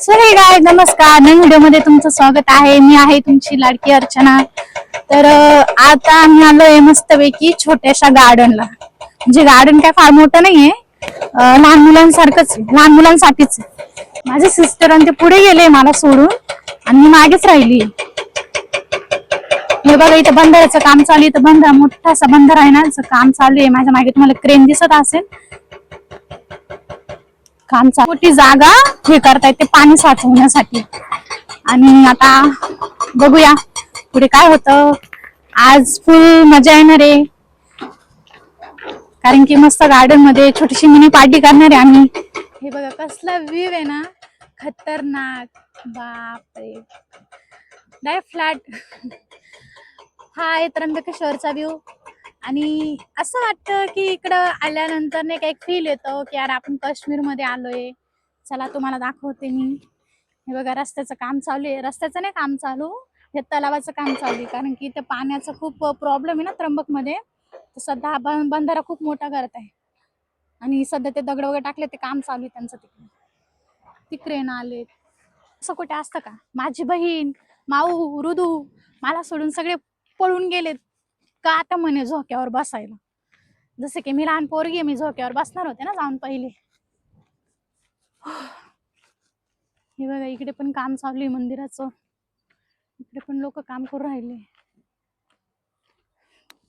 Sir गाय नमस्कार. नवीन व्हिडिओमध्ये तुमचं स्वागत आहे. मी आहे तुमची लाडकी अर्चना. तर अं, आता आम्ही आलोय मस्तपैकी छोट्याशा गार्डनला म्हणजे गार्डन काय फार मोठं नाहीये. अं, लहान मुलांसारखंच आहे, लहान मुलांसाठीच आहे. माझे सिस्टर आणि ते पुढे गेले मला सोडून. आणि मी मागेच राहिली. हे बघा इथं बंदराचं काम चालू आहे. इथं बंदर मोठा असा आहे ना. काम चालू आहे. माझ्या मागे तुम्हाला क्रेन दिसत असेल. काम चालू. मोठी जागा हे करतायत ते पाणी साठवण्यासाठी. आणि आता बघूया पुढे काय होतं. आज फुल मजा येणार आहे. कारण की मस्त गार्डनमध्ये छोटीशी मिनी पार्टी करणार आहे आम्ही. हे बघा कसला व्ह्यू आहे ना. खतरनाक. बापरे. नाही फ्लॅट हा आहे त्र्यंबकेश्वरचा व्ह्यू आणि असं वाटतं की इकडं आल्यानंतर नाही काही एक फील येतो की यार आपण काश्मीरमध्ये आलोय. चला तुम्हाला दाखवते मी. हे बघा रस्त्याचं काम चालू आहे. रस्त्याचं नाही काम चालू हे तलावाचं काम चालू आहे. कारण की इथे पाण्याचा खूप प्रॉब्लेम आहे ना त्र्यंबकमध्ये. तर सध्या हा बंधारा खूप मोठा करत आहे. आणि सध्या ते दगड वगैरे टाकले ते काम चालू आहे त्यांचं तिकडे. तिकडे ना आले. असं कुठे असतं का? माझी बहीण माऊ रुदू मला सोडून सगळे पळून गेलेत. का आता म्हणे झोक्यावर बसायला? जसे की मी लहान पोरगी आहे, मी झोक्यावर बसणार होते ना जाऊन पहिले. हे बघा इकडे पण काम चालू आहे मंदिराचं. इकडे पण लोक काम करून राहिले.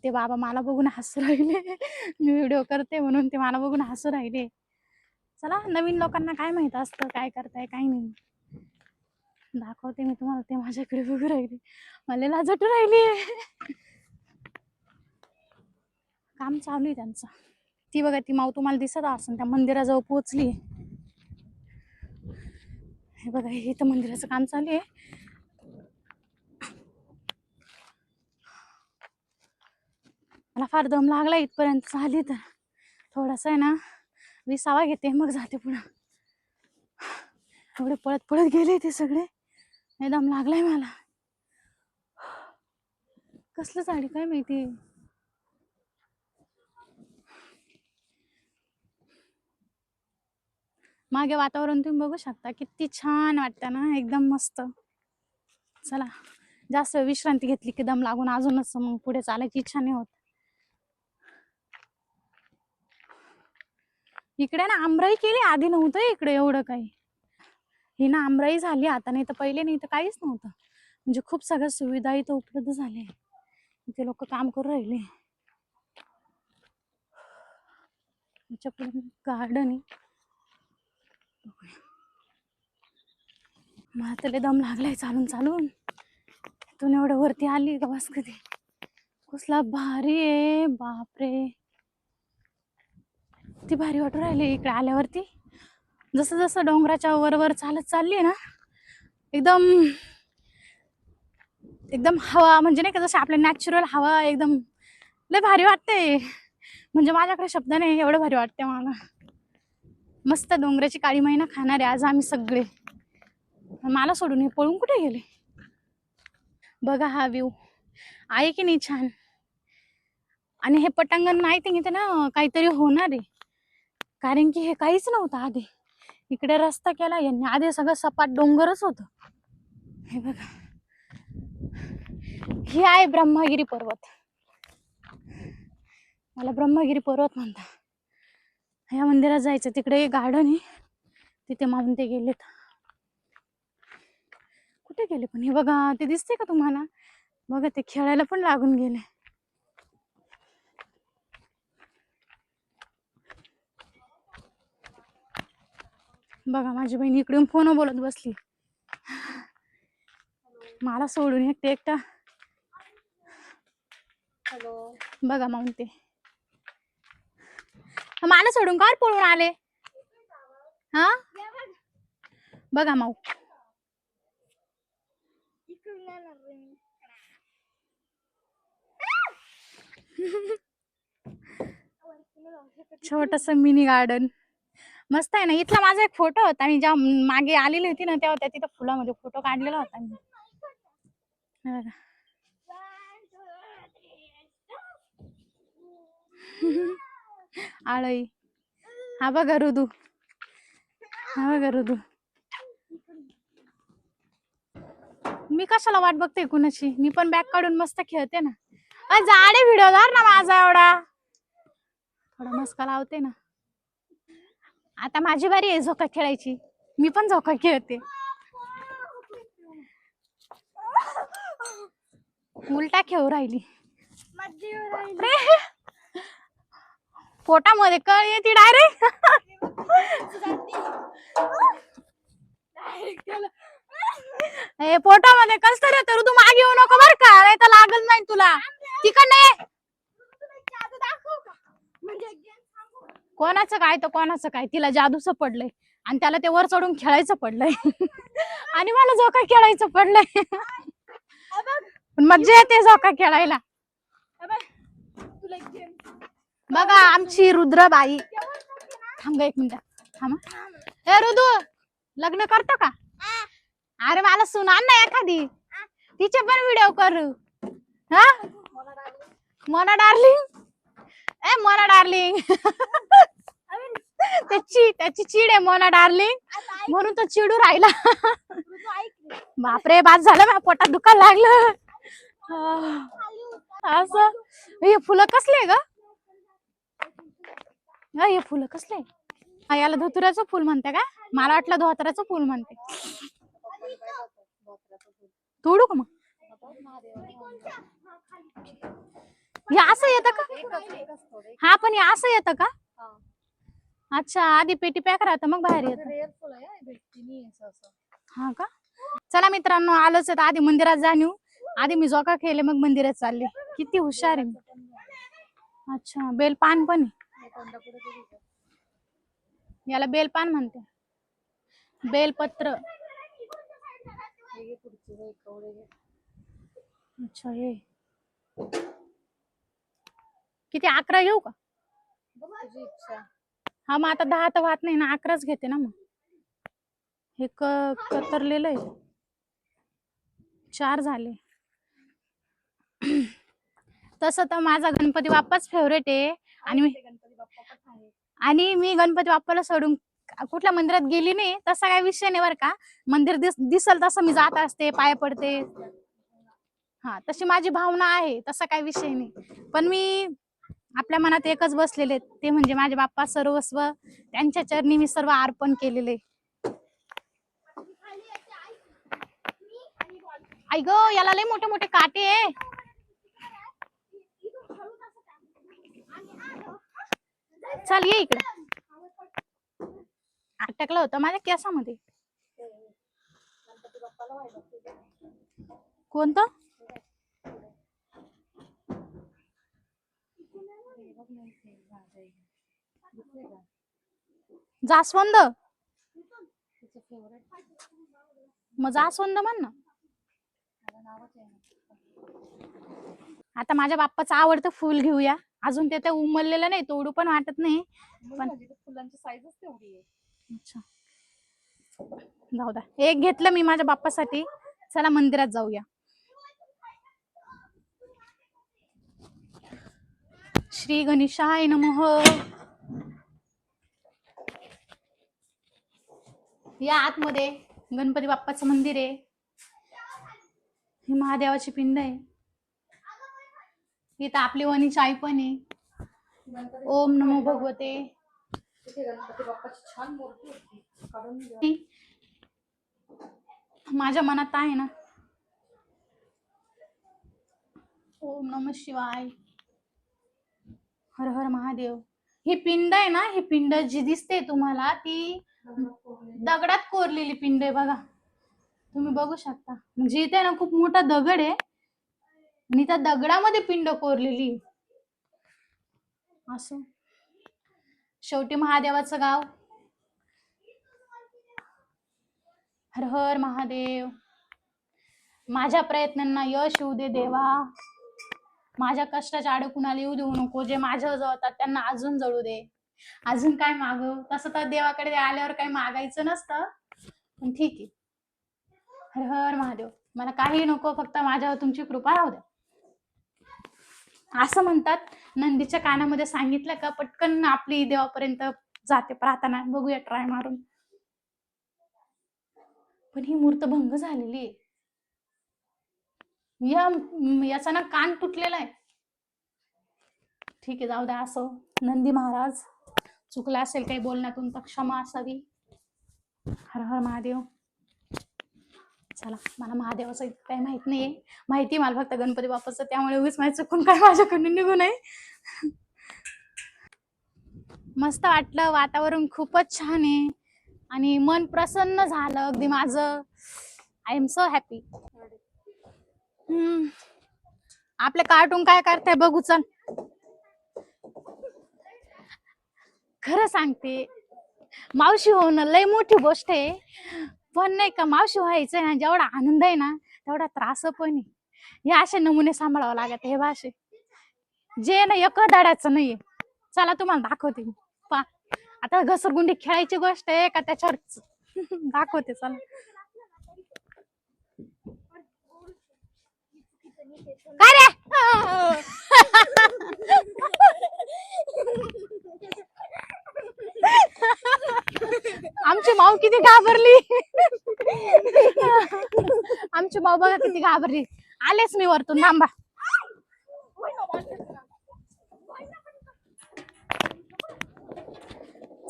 ते बाबा मला बघून हसू राहिले. मी व्हिडिओ करते म्हणून ते मला बघून हसू राहिले. चला नवीन लोकांना काय माहीत असतं काय करताय काय नाही. दाखवते मी तुम्हाला ते माझ्याकडे बघू राहिले. मला लाजटू राहिली. काम चालू आहे त्यांचं. ती बघा ती माऊ तुम्हाला दिसत असेल त्या मंदिराजवळ पोहोचली. हे बघा हे इथं मंदिराचं काम चालू आहे. मला फार दम लागला इथपर्यंत झाली तर. थोडासा आहे ना विसावा घेते मग जाते पुढं. एवढे पळत पळत गेले ते सगळे. लय दम लागलाय मला. कसलं झाडी काय माहिती? मागे वातावरण तुम्ही बघू शकता किती छान वाटतं ना एकदम मस्त. चला जास्त विश्रांती घेतली की दम लागून अजूनच मग पुढे चालायची इच्छा नाही होत. इकडे ना आमराई केली आधी नव्हतं इकडे एवढं काही. ही ना आमराई झाली आता नाही तर पहिले नाही तर काहीच नव्हतं. म्हणजे खूप सगळ्या सुविधा इथं उपलब्ध झाल्या. इथे लोक काम करू राहिले. गार्डन आहे. मला तर लय दम लागलाय चालून चालून. तू एवढं वरती आली का बस कधी? कसला भारी आहे बापरे. ती भारी वाटू राहिली इकडे आल्यावरती. जसं जसं डोंगराच्या वर वर चालत चालली ना एकदम एकदम हवा म्हणजे नाही का जसं आपल्या नॅचरल हवा एकदम लय भारी वाटते म्हणजे माझ्याकडे शब्द नाही एवढं भारी वाटते मला. मस्त डोंगराची काळी महिना खाणारे आज आम्ही सगळे. मला सोडून हे पळून कुठे गेले? बघा हा व्ह्यू आहे की नाही छान? आणि हे पटांगण नाही ते इथे ना काहीतरी होणार आहे. कारण की हे काहीच नव्हतं आधी. इकडे रस्ता केला यांनी. आधी सगळं सपाट डोंगरच होत. हे बघा. हे आहे ब्रह्मगिरी पर्वत. मला ब्रह्मगिरी पर्वत म्हणता या मंदिरात जायचं. तिकडे गार्डन आहे. तिथे मावून ते गेलेत. कुठे गेले पण? हे बघा ते दिसते का तुम्हाला? बघा ते खेळायला पण लागून गेले. बघा माझी बहीण इकडून फोन बोलत बसली. मला सोडून एकटे एकटा. हॅलो बघा माऊन ते. मला सोडून कार पळून आले? हा? बघा माऊ. छोटस मिनी गार्डन मस्त आहे ना? इथला माझा एक फोटो होता मी जेव्हा मागे आलेली होती ना तेव्हा त्या तिथं फुलामध्ये फोटो काढलेला होता मी. बघा. आळई. हा बघा रुदू. हा बघा रुदू. मी कशाला वाट बघते कुणाची? मी पण बॅग काढून मस्त खेळते ना. अ, जाडे व्हिडिओ धर ना माझा एवढा. थोडा मस्का लावते ना. आता माझी बारी आहे झोका खेळायची. मी पण झोका खेळते. उलटा खेळू राहिली. पोटामध्ये कळ येते डायरेक्ट. ए पोटामध्ये कस तरी तर तू मागे येऊ नको बर का नाही तर लागल नाही तुला. तिकडनं नाही कोणाचं काय तर कोणाचं काय तिला जादूचं पडलंय. आणि त्याला ते वर चढून खेळायचं पडलंय. आणि मला झोका खेळायचं पडलंय. पण मज्जा येते झोका खेळायला. बघा आमची रुद्रबाई. थांब एक मिनिट. थांब हे. रुदू लग्न करतो का? अरे मला सुना ना एखादी. तिचे पण व्हिडिओ करू. हा? मोना डार्लिंग ए मोना डार्लिंग त्याची त्याची चिड आहे मोना डार्लिंग म्हणून तो चिडू राहिला. बापरे बाद झालं माझ्या पोटात दुखायला लागलं. असं. हे फुलं कसले ग? हा, हे फुलं कसले? हा, याला धोतुऱ्याचं फुल म्हणते का? मला वाटलं धोतऱ्याचं फुल म्हणते. तोडू का मग? हे असं येतं का? हा पण हे असं येतं का? अच्छा आधी पेटी पॅक राहतं मग बाहेर येतं. हा का? चला मित्रांनो आलोच आहे. तर आधी मंदिरात जाणीव. आधी मी जोका खेळले मग मंदिरात चालले. किती हुशार आहे अच्छा बेल पान पण आहे. याला बेलपान म्हणते. बेलपत्र. अच्छा हे. किती अकरा घेऊ का? हा मग आता दहा तर वाहत नाही ना अकराच घेते ना मग. हे क कतरलेलं आहे. चार झाले. तसं तर माझा गणपती बाप्पाच फेवरेट आहे. आणि मी आणि मी गणपती बाप्पाला सोडून कुठल्या मंदिरात गेली नाही तसा काही विषय नाही बरं का. मंदिर दिस दिसल तसं मी जात असते पाय पडते. हा तशी माझी भावना आहे तसा काही विषय नाही. पण मी आपल्या मनात एकच बसलेले ते म्हणजे माझे बाप्पा सर्वस्व त्यांच्या चरणी मी सर्व अर्पण केलेले. आई ग याला लय मोठे मोठे काटे आहे. चल ये इकडे. अटकलं होतं माझ्या केसामध्ये. कोणतं? जास्वंद. मग जास्वंद म्हण ना. आता माझ्या बाप्पाचं आवडतं फुल घेऊया. अजून ते तर उमललेलं नाही तोडू पण वाटत नाही. पण फुलांची साईजच तेवढी आहे. अच्छा. जाऊ द्या. एक घेतलं मी माझ्या बाप्पासाठी. चला मंदिरात जाऊया. श्री गणेशाय नमः. या आतमध्ये गणपती बाप्पाचं मंदिर आहे. ही महादेवाची पिंड आहे. इथं आपली वणीची आई पण आहे. ओम नमो भगवते. माझ्या मनात आहे ना. ओम नम शिवाय. हर हर महादेव. ही पिंड आहे ना ही पिंड जी दिसते तुम्हाला ती दगडात कोरलेली पिंड आहे बघा. तुम्ही बघू शकता. म्हणजे इथे ना खूप मोठा दगड आहे. आणि त्या दगडामध्ये पिंड कोरलेली. असो. असं शेवटी महादेवाचं गाव. हर हर महादेव. माझ्या प्रयत्नांना यश येऊ दे देवा. माझ्या कष्टाच्या आड कुणाला येऊ देऊ नको. जे माझ्या जवळतात त्यांना अजून जळू दे. अजून काय मागव तसं तर देवाकडे आल्यावर काही मागायचं नसतं. पण ठीक आहे. हर हर महादेव. मला काही नको फक्त माझ्यावर तुमची कृपा राहू द्या. असं म्हणतात. नंदीच्या कानामध्ये सांगितलं का पटकन आपली देवापर्यंत जाते प्रार्थना. बघूया ट्राय मारून. पण ही मूर्त भंग झालेली आहे. या याचा ना कान तुटलेला आहे. ठीक आहे जाऊ द्या असं. नंदी महाराज चुकला असेल काही बोलण्यातून तर क्षमा असावी. हर हर महादेव. चला मला महादेवाचं इतकं काही माहीत नाहीये. माहिती मला फक्त गणपती बाप्पाचं. त्यामुळे उगीच माहिती चुकून काय माझ्याकडून निघू नये. मस्त वाटलं. वातावरण खूपच छान आहे. आणि मन प्रसन्न झालं अगदी माझं. आय एम सो हॅपी आपले कार्टून काय करताय बघू चल. खरं सांगते. मावशी होणं लय मोठी गोष्ट आहे. पण नाही का मावशी व्हायचंय ना जेवढा आनंद आहे ना तेवढा त्रास पण आहे. हे असे नमुने सांभाळावं लागत हे भाषे. जे ना एक दाड्याचं नाहीये. चला तुम्हाला दाखवते मी. पा. आता घसरगुंडी खेळायची गोष्ट आहे का त्याच्यावर दाखवते चला. काय रे? आमची माऊ किती घाबरली. आमची माऊ बघा किती घाबरली. आलेच मी वरतून थांबा.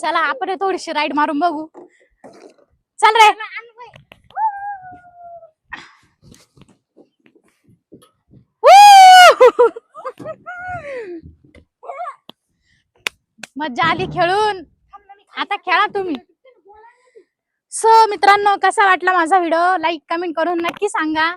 चला आपण थोडीशी राईड मारून बघू. चल रे! मज्जा आली खेळून. आता खेळा तुम्ही. सो मित्रांनो कसा वाटला माझा व्हिडिओ लाईक कमेंट करून नक्की सांगा.